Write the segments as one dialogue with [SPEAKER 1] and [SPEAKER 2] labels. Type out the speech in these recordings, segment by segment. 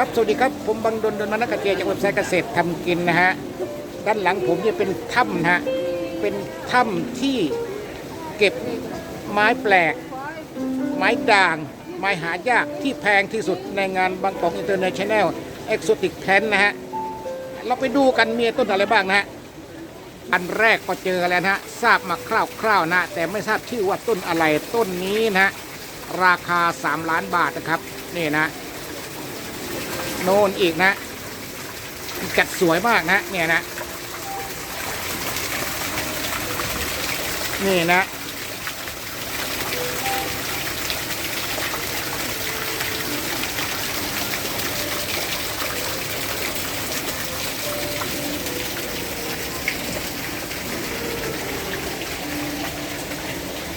[SPEAKER 1] ครับสวัสดีครับผมบังดลดลมนักเกษตรจากเว็บไซต์เกษตรทำกินนะฮะด้านหลังผมเนี่ยเป็นถ้ำนะฮะเป็นถ้ำที่เก็บไม้แปลก ไม้ด่าง ไม้หายากที่แพงที่สุดในงานบางกอกอินเตอร์เนชั่นแนลเอ็กโซติกแพนนะฮะเราไปดูกันมีต้นอะไรบ้างนะฮะอันแรกก็เจอแล้วนะฮะทราบมาคร่าวๆนะ แต่ไม่ทราบชื่อว่าต้นอะไรต้นนี้นะฮะราคา 3 ล้านบาทนะครับนี่นะ โน่นอีกนะกัดสวยมากนะเนี่ยนะ นี่นะ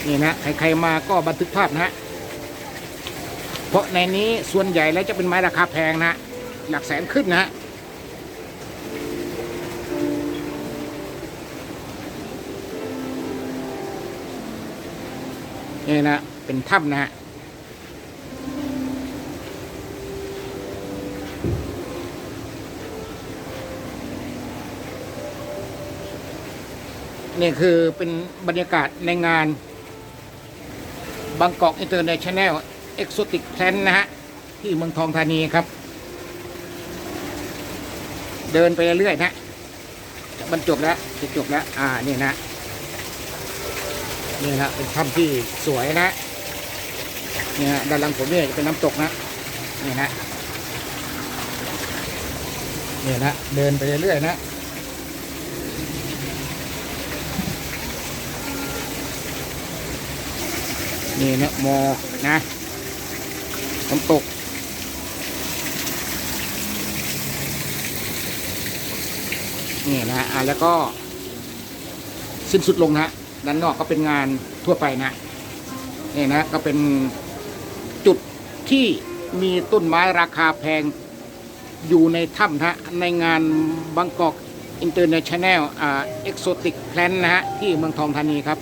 [SPEAKER 1] นี่นะใครๆมาก็บันทึกภาพนะฮะเพราะในนี้ส่วนใหญ่แล้วจะเป็นไม้ราคาแพงนะ หลักแสนขึ้นนะฮะนี่นะเป็นถ้ำนะฮะนี่คือเป็นบรรยากาศในงานบางกอกอินเตอร์เนชั่นแนลเอ็กโซติกแพลนนะฮะ ที่เมืองทองธานีครับ เดินไปเรื่อยๆนะจะบรรจบแล้วจะจบแล้ว อ่านี่นะนี่นะเป็นถ้ำที่สวยนะนี่ฮะด้านหลังผมเนี่ยจะเป็นน้ำตกนะนี่นะนี่นะเดินไปเรื่อยๆนะนี่นะหมอนะน้ำตก นี่นะฮะแล้วก็ สิ้นสุดลงนะฮะด้านนอกก็เป็นงานทั่วไปนะนี่นะก็เป็นจุดที่มีต้นไม้ราคาแพงอยู่ในถ้ำนะในงานบางกอกอินเตอร์เนชั่นแนลอ่าเอ็กโซติกแพลนนะฮะที่เมืองทองธานีครับ